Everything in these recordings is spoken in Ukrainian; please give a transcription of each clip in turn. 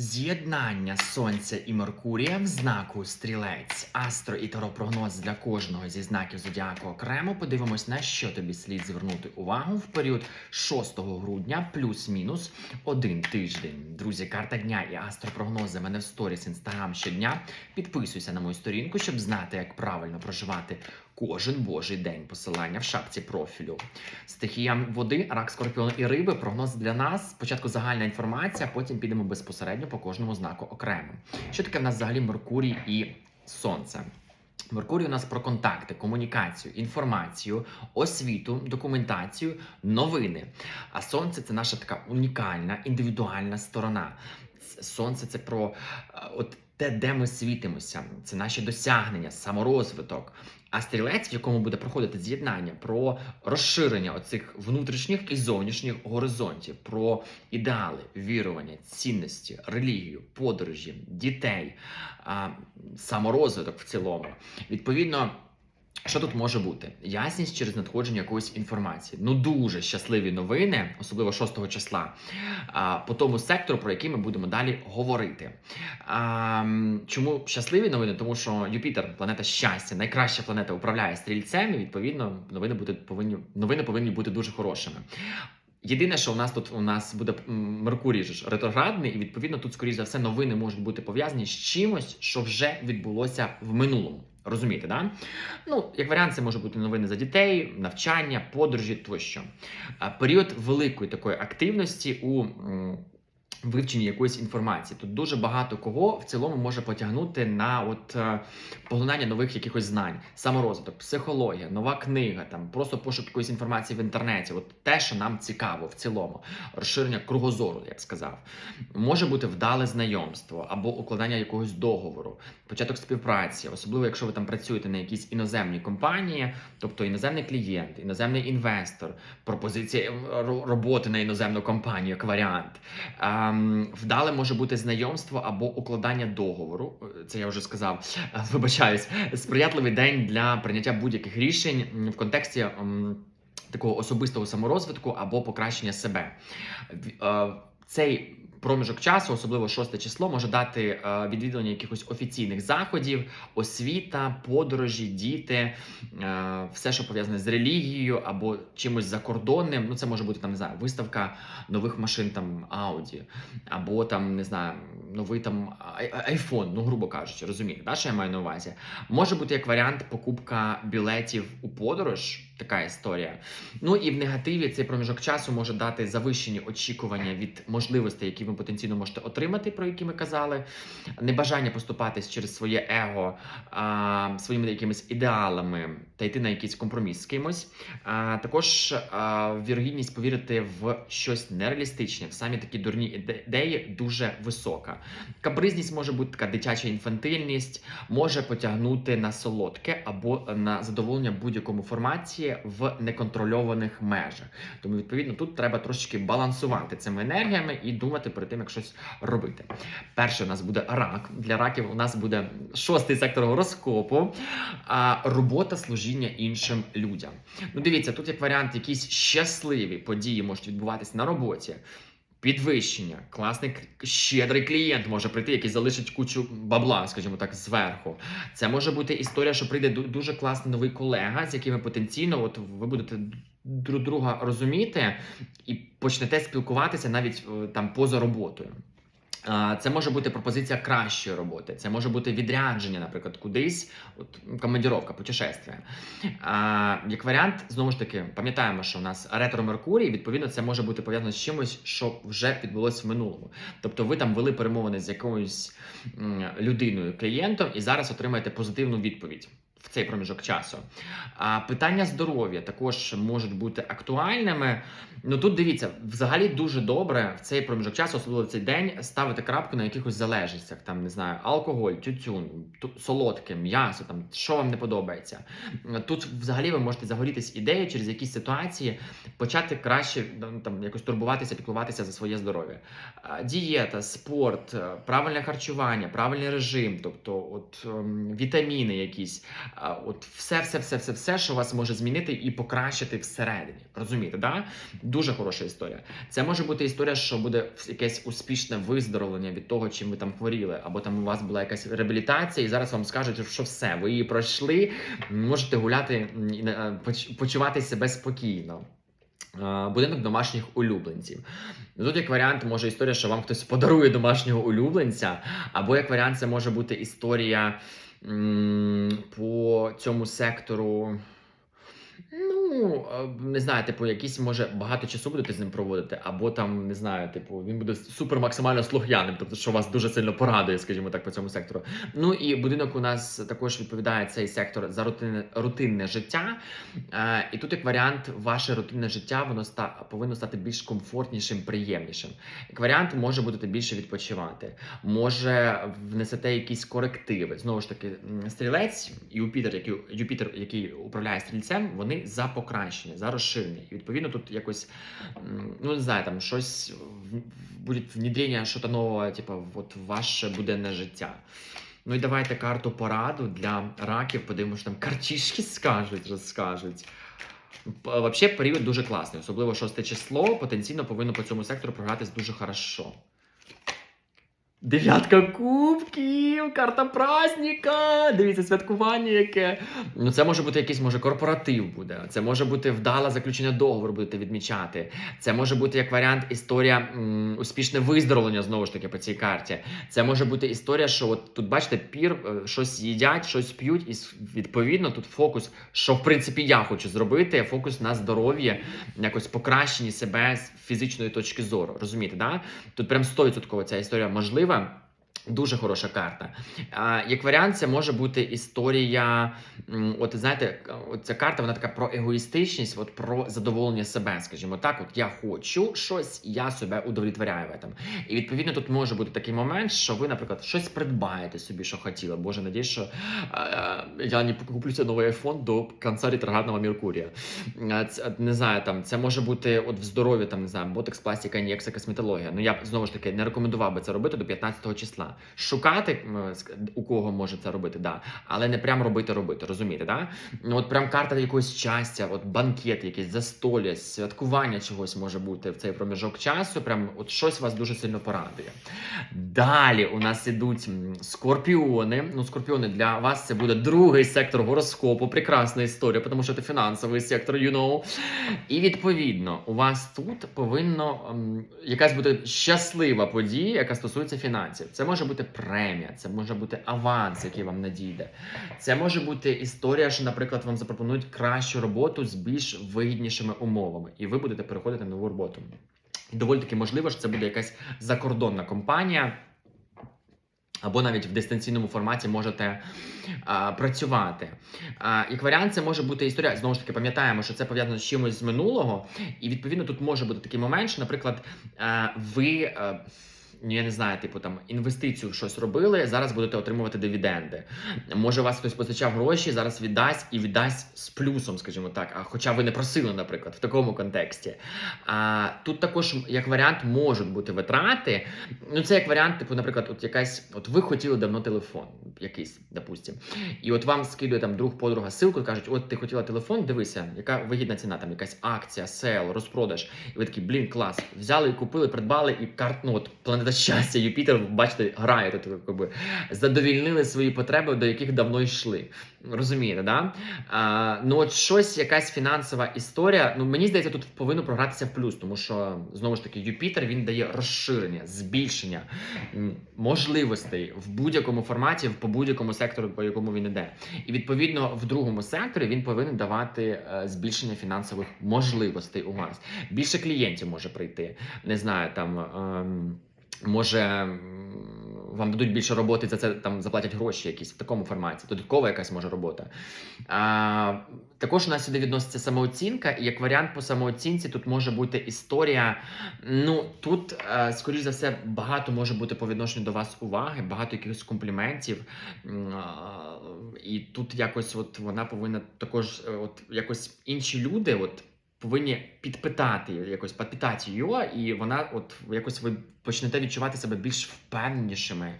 З'єднання Сонця і Меркурія в знаку Стрілець, астро і таропрогноз для кожного зі знаків зодіаку окремо. Подивимось, на що тобі слід звернути увагу в період 6 грудня, плюс-мінус один тиждень. Друзі, карта дня і астропрогнози мене в сторіс інстаграм щодня. Підписуйся на мою сторінку, щоб знати, як правильно проживати кожен божий день. Посилання в шапці профілю. Стихія води, рак, скорпіон і риби. Прогноз для нас. Спочатку загальна інформація, потім підемо безпосередньо по кожному знаку окремо. Що таке в нас взагалі Меркурій і Сонце? Меркурій у нас про контакти, комунікацію, інформацію, освіту, документацію, новини. А сонце це наша така унікальна, індивідуальна сторона. Сонце це про е, от те, де ми світимося, це наші досягнення, саморозвиток. А стрілець, в якому буде проходити з'єднання, про розширення оцих внутрішніх і зовнішніх горизонтів, про ідеали, вірування, цінності, релігію, подорожі, дітей, саморозвиток в цілому. Відповідно. Що тут може бути? Ясність через надходження якоїсь інформації. Ну дуже щасливі новини, особливо 6 числа, по тому сектору, про який ми будемо далі говорити. Чому щасливі новини? Тому що Юпітер, планета щастя, найкраща планета управляє стрільцем, і відповідно новини будуть повинні новини повинні бути дуже хорошими. Єдине, що у нас тут у нас буде Меркурій ж ретроградний, і відповідно тут, скоріш за все, новини можуть бути пов'язані з чимось, що вже відбулося в минулому. Розумієте, да? Ну, як варіант, це може бути новини за дітей, навчання, подорожі тощо. Період великої такої активності у вивченні якоїсь інформації. Тут дуже багато кого в цілому може потягнути на от е, поглинання нових якихось знань, саморозвиток, психологія, нова книга, там просто пошук якоїсь інформації в інтернеті. От те, що нам цікаво в цілому, розширення кругозору, я б сказав. Може бути вдале знайомство або укладання якогось договору, початок співпраці, особливо якщо ви там працюєте на якійсь іноземній компанії, тобто іноземний клієнт, іноземний інвестор, пропозиція е, роботи на іноземну компанію як варіант. Ем, вдале може бути знайомство або укладання договору. Е, Це я вже сказав. Е, Вибачаюсь, сприятливий день для прийняття будь-яких рішень в контексті. Такого особистого саморозвитку або покращення себе. Цей проміжок часу, особливо 6 число, може дати е, відвідування якихось офіційних заходів, освіта, подорожі, діти, е, все, що пов'язане з релігією або чимось закордонним. Ну, це може бути там не знаю, виставка нових машин там Audi, або там не знаю, новий там ай- ай- айфон, ну грубо кажучи, розумієте, да, що я маю на увазі. Може бути як варіант покупка білетів у подорож, така історія. Ну і в негативі цей проміжок часу може дати завищені очікування від можливостей, які ви потенційно можете отримати, про які ми казали, небажання поступатись через своє его а, своїми якимись ідеалами та йти на якийсь компроміс з кимось. А, також а, вірогідність повірити в щось нереалістичне, в самі такі дурні ідеї дуже висока. Капризність може бути така дитяча інфантильність, може потягнути на солодке або на задоволення будь-якому форматі в неконтрольованих межах. Тому, відповідно, тут треба трошечки балансувати цими енергіями і думати перед тим, як щось робити. Перше у нас буде рак. Для раків у нас буде шостий сектор гороскопу, а робота служіння іншим людям. Ну, дивіться, тут як варіант, якісь щасливі події можуть відбуватися на роботі. Підвищення, класний щедрий клієнт може прийти, який залишить кучу бабла, скажімо так, зверху. Це може бути історія, що прийде дуже класний новий колега, з якими потенційно от ви будете друг друга розуміти і почнете спілкуватися навіть е, там поза роботою. Це може бути пропозиція кращої роботи, це може бути відрядження, наприклад, кудись, от командіровка, путешествие. А, як варіант, знову ж таки, пам'ятаємо, що у нас ретро Меркурій, відповідно, це може бути пов'язано з чимось, що вже відбулося в минулому. Тобто, ви там вели перемовини з якоюсь людиною, клієнтом, і зараз отримаєте позитивну відповідь. Цей проміжок часу. А питання здоров'я також можуть бути актуальними. Ну тут дивіться, взагалі дуже добре в цей проміжок часу, особливо в цей день, ставити крапку на якихось залежностях. Там не знаю, алкоголь, тютюн, солодке, м'ясо, там що вам не подобається. Тут взагалі ви можете загорітись ідеєю через якісь ситуації, почати краще ну, там якось турбуватися, піклуватися за своє здоров'я. Дієта, спорт, е, правильне харчування, правильний режим, тобто от ем, вітаміни якісь. От все, все, все, все, все, що вас може змінити і покращити всередині. Розумієте, да? Дуже хороша історія. Це може бути історія, що буде якесь успішне виздоровлення від того, чим ви там хворіли, або там у вас була якась реабілітація, і зараз вам скажуть, що все, ви її пройшли, можете гуляти е, почувати себе спокійно. Будинок домашніх улюбленців. Тут як варіант може історія, що вам хтось подарує домашнього улюбленця, або як варіант, це може бути історія по цьому сектору. Ну, не знаю, типу, якийсь може багато часу будете з ним проводити, або там не знаю, типу, він буде супер максимально слух'яним, тобто, що вас дуже сильно порадує, скажімо так, по цьому сектору. Ну і будинок у нас також відповідає цей сектор за рутинне, рутинне життя. Е, і тут, як варіант, ваше рутинне життя воно ста, повинно стати більш комфортнішим, приємнішим. Як варіант, може будете більше відпочивати, може внесете якісь корективи. Знову ж таки, стрілець Юпітер, який Юпітер, який управляє стрільцем, вони за покращення, за розширення. І відповідно тут якось ну не знаю, там щось буде внедрення щось нового, типу, от ваше буденне життя. Ну і давайте карту пораду для раків. Подивимося, там картішки скажуть, розкажуть. Вообще період дуже класний, особливо шосте число потенційно повинно по цьому сектору програтись дуже хорошо. Дев'ятка кубків, карта праздника. Дивіться, святкування яке. Ну, це може бути якийсь може корпоратив буде. Це може бути вдале заключення договору, будете відмічати. Це може бути як варіант історія м, успішне виздоровлення знову ж таки по цій карті. Це може бути історія, що от тут бачите, пір е, щось їдять, щось п'ють, і відповідно тут фокус, що в принципі я хочу зробити, фокус на здоров'я, якось покращенні себе з фізичної точки зору. Розумієте, да? Тут прям 100% ця історія можлива. Иван, Дуже хороша карта. А, як варіант, це може бути історія. От знаєте, ця карта вона така про егоїстичність, от про задоволення себе, скажімо так. От я хочу щось, я себе удовлетворяю в этом. І відповідно тут може бути такий момент, що ви, наприклад, щось придбаєте собі, що хотіли. Боже, надіюсь, що е, я не куплю цей новий iPhone до кінця ретроградного Меркурія. Е, Це, не знаю, там це може бути от в здоров'ї, там не знаю, ботекс, пластика, ін'єкція, косметологія. Ну я б знову ж таки не рекомендував би це робити до 15 числа. Шукати у кого може це робити, да, але не прям робити, робити. Розумієте, да? Ну от прям карта якогось щастя, от банкет, якийсь застолля, святкування чогось може бути в цей проміжок часу. Прям от щось вас дуже сильно порадує. Далі у нас ідуть скорпіони. Ну, скорпіони для вас це буде другий сектор гороскопу. Прекрасна історія, тому що це фінансовий сектор, you know. І відповідно, у вас тут повинно якась бути щаслива подія, яка стосується фінансів. Це може бути премія, це може бути аванс, який вам надійде. Це може бути історія, що, наприклад, вам запропонують кращу роботу з більш вигіднішими умовами, і ви будете переходити на нову роботу. І доволі таки можливо, що це буде якась закордонна компанія. Або навіть в дистанційному форматі можете а, працювати. А, як варіант, це може бути історія. Знову ж таки, пам'ятаємо, що це пов'язано з чимось з минулого, і відповідно тут може бути такий момент, що, наприклад, а, ви. а, я не знаю, типу там інвестицію в щось робили, зараз будете отримувати дивіденди. Може, вас хтось позичав гроші, зараз віддасть і віддасть з плюсом, скажімо так. А хоча ви не просили, наприклад, в такому контексті. А тут також як варіант можуть бути витрати. Ну, це як варіант, типу, наприклад, от якась, от ви хотіли давно телефон, якийсь, допустим, і от вам скидує там друг, подруга ссылку, кажуть, от ти хотіла телефон, дивися, яка вигідна ціна, там якась акція, сел, розпродаж. І ви такі, блін, клас. Взяли купили, придбали, і карт, ну от планета щастя, Юпітер, бачите, грає тут, якби задовільнили свої потреби, до яких давно йшли. Розумієте, да? А, ну от щось, якась фінансова історія. Ну мені здається, тут повинно програтися в плюс, тому що знову ж таки Юпітер він дає розширення, збільшення можливостей в будь-якому форматі, по будь-якому сектору, по якому він іде. І відповідно в другому секторі він повинен давати е, збільшення фінансових можливостей у вас. Більше клієнтів може прийти. Не знаю, там. Може, вам дадуть більше роботи, за це там заплатять гроші якісь в такому форматі. Додаткова якась може робота. А, також у нас сюди відноситься самооцінка, і як варіант по самооцінці тут може бути історія. Ну тут, е, скоріш за все, багато може бути по відношенню до вас уваги, багато якихось компліментів. І тут якось от вона повинна також, е, от якось інші люди, от. Повинні підпитати якось підпитати її, і вона, от якось ви почнете відчувати себе більш впевненішими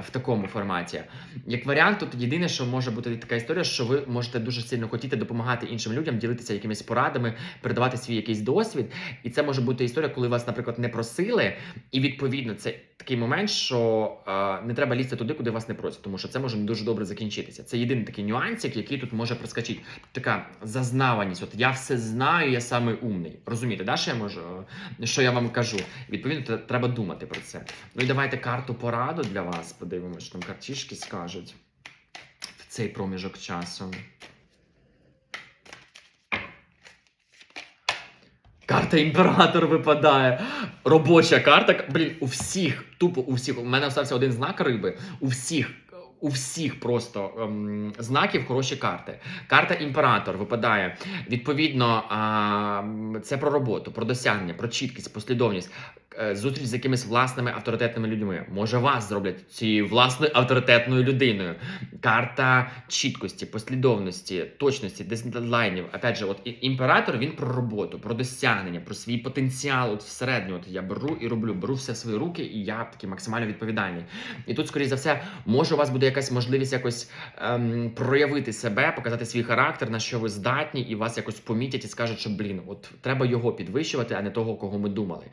в такому форматі. Як варіант, тут єдине, що може бути така історія, що ви можете дуже сильно хотіти допомагати іншим людям, ділитися якимись порадами, передавати свій якийсь досвід. І це може бути історія, коли вас, наприклад, не просили, і відповідно це такий момент, що е, не треба лізти туди, куди вас не просять, тому що це може не дуже добре закінчитися. Це єдиний такий нюансик, який тут може проскочити. Така зазнаваність. От я все знаю, я самий умний. Розумієте, да, що я можу, е, що я вам кажу? Відповідно, треба думати про це. Ну і давайте карту пораду для вас. Подивимося, що там картішки скажуть в цей проміжок часу. Карта імператор випадає. Робоча карта. Блін, у всіх, тупо у всіх. У мене остався один знак риби. У всіх. У всіх просто ем, знаків хороші карти. Карта імператор випадає. Відповідно, а, це про роботу, про досягнення, про чіткість, послідовність. Е, Зустріч з якимись власними авторитетними людьми. Може, вас зроблять цією власною авторитетною людиною. Карта чіткості, послідовності, точності, дедлайнів. Опять же, от імператор він про роботу, про досягнення, про свій потенціал. От всередині, от я беру і роблю, беру все в свої руки, і я такий максимально відповідальний. І тут, скоріш за все, може у вас буде якась можливість якось ем, проявити себе, показати свій характер, на що ви здатні, і вас якось помітять і скажуть, що блін, от треба його підвищувати, а не того, кого ми думали.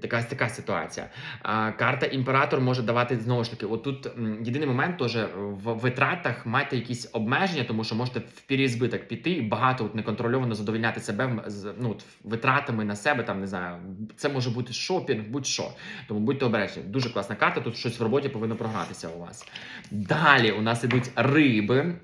Така така ситуація. Карта імператор може давати знову ж таки. Отут єдиний момент теж в витратах майте якісь обмеження, тому що можете в переізбиток піти і багато от неконтрольовано задовольняти себе ну, от, витратами на себе. Там не знаю, це може бути шопінг, будь-що. Тому будьте обережні. Дуже класна карта. Тут щось в роботі повинно програтися у вас. Далі у нас ідуть риби.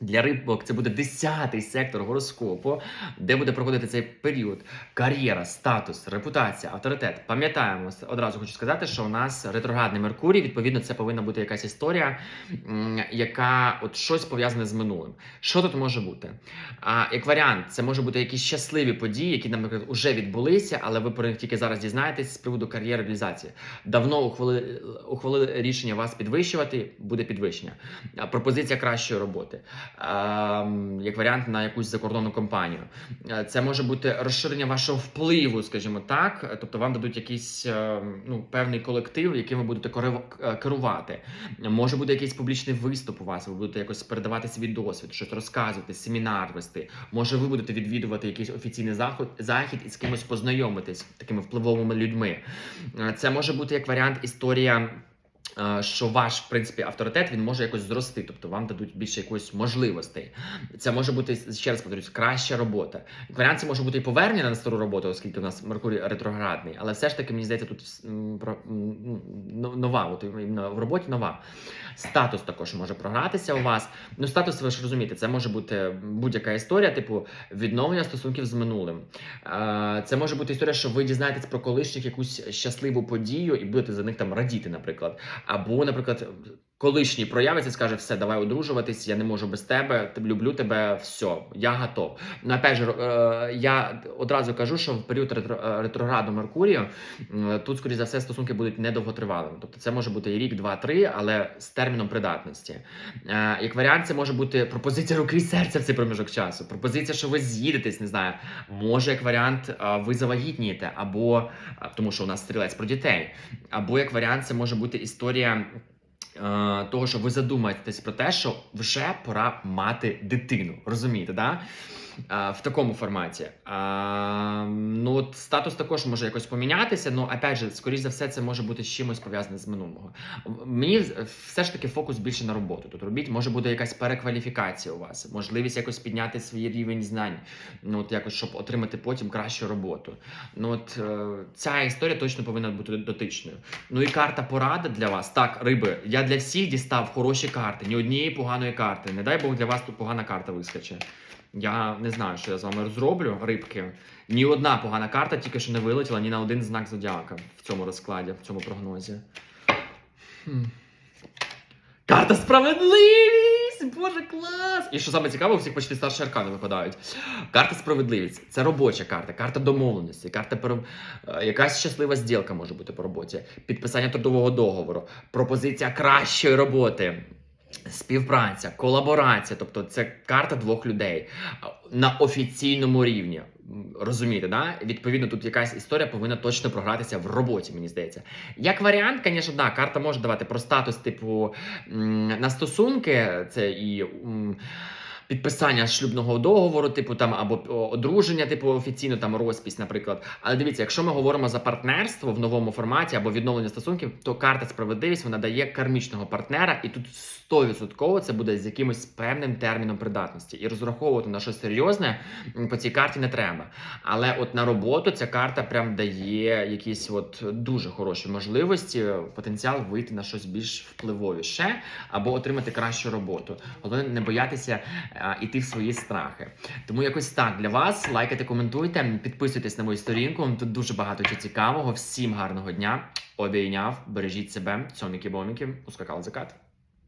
Для рибок це буде 10-й сектор гороскопу, де буде проходити цей період кар'єра, статус, репутація, авторитет. Пам'ятаємо одразу хочу сказати, що у нас ретроградний Меркурій. Відповідно, це повинна бути якась історія, яка от щось пов'язане з минулим. Що тут може бути? А як варіант, це може бути якісь щасливі події, які, наприклад, вже відбулися, але ви про них тільки зараз дізнаєтесь з приводу кар'єри реалізації. Давно ухвалили, ухвалили рішення вас підвищувати, буде підвищення. Пропозиція кращої роботи. Ем, як варіант на якусь закордонну компанію. Е, Це може бути розширення вашого впливу, скажімо так. Тобто вам дадуть якийсь е, ну, певний колектив, яким ви будете е, керувати. Може бути якийсь публічний виступ у вас, ви будете якось передавати свій досвід, щось розказувати, семінар вести. Може, ви будете відвідувати якийсь офіційний заход, захід і з кимось познайомитись, такими впливовими людьми. Е, Це може бути як варіант історія. Е, Що ваш в принципі авторитет він може якось зрости, тобто вам дадуть більше якоїсь можливостей. Це може бути ще раз повторюсь, краща робота. Варіант це може бути і повернення на стару роботу, оскільки у нас Меркурій ретроградний, але все ж таки мені здається, тут про ну, нова, от в роботі нова. Статус також може програтися у вас. Ну, статус, ви ж розумієте, це може бути будь-яка історія, типу відновлення стосунків з минулим. Е, Це може бути історія, що ви дізнаєтесь про колишніх якусь щасливу подію і будете за них там радіти, наприклад. Або, наприклад, колишній проявиться скаже: все, давай одружуватись, я не можу без тебе, люблю тебе, все, я готов. Ну, опять же, е, я одразу кажу, що в період е, ретрограду Меркурію тут, скоріш за все, стосунки будуть недовготривалими. Тобто це може бути і рік, два, три, але з терміном придатності. Е, Як варіант, це може бути пропозиція руки і серця в цей проміжок часу. Пропозиція, що ви з'їдетесь, не знаю. Може, як варіант, ви завагітнієте, або тому, що у нас стрілець про дітей, або як варіант, це може бути історія. Е, Того, що ви задумаєтесь про те, що вже пора мати дитину, розумієте, да? В такому форматі. А, ну, от статус також може якось помінятися. Ну, опять же, скоріш за все, це може бути з чимось пов'язане з минулого. Мені все ж таки фокус більше на роботу. Тут робіть, може буде якась перекваліфікація у вас, можливість якось підняти свій рівень знань, ну от якось, щоб отримати потім кращу роботу. Ну от е, ця історія точно повинна бути дотичною. Ну і карта порада для вас. Так, риби, я для всіх дістав хороші карти, ні однієї поганої карти. Не дай Бог для вас тут погана карта вискоче. Я не знаю, що я з вами розроблю, рибки. Ні одна погана карта тільки що не вилетіла ні на один знак зодіака в цьому розкладі, в цьому прогнозі. Хм. Карта справедливість! Боже, клас! І що саме цікаво, у всіх почти старші аркани випадають. Карта справедливість це робоча карта, карта домовленості, карта пере... е, якась щаслива зділка може бути по роботі, підписання трудового договору, пропозиція кращої роботи. Співпраця, колаборація, тобто це карта двох людей на офіційному рівні. М, розумієте, да? відповідно, тут якась історія повинна точно програтися в роботі, мені здається. Як варіант, звісно, да, карта може давати про статус, типу на стосунки, це і. Підписання шлюбного договору, типу там або одруження, типу офіційно там розпись, наприклад. Але дивіться, якщо ми говоримо за партнерство в новому форматі або відновлення стосунків, то карта справедливість вона дає кармічного партнера, і тут 100% це буде з якимось певним терміном придатності. І розраховувати на щось серйозне по цій карті не треба. Але от на роботу ця карта прям дає якісь от дуже хороші можливості, потенціал вийти на щось більш впливовіше або отримати кращу роботу. Головне не боятися іти в свої страхи. Тому якось так для вас. Лайкайте, коментуйте, підписуйтесь на мою сторінку. Тут дуже багато чого цікавого. Всім гарного дня. Обійняв, бережіть себе, цьоміки-боміки, ускакав закат.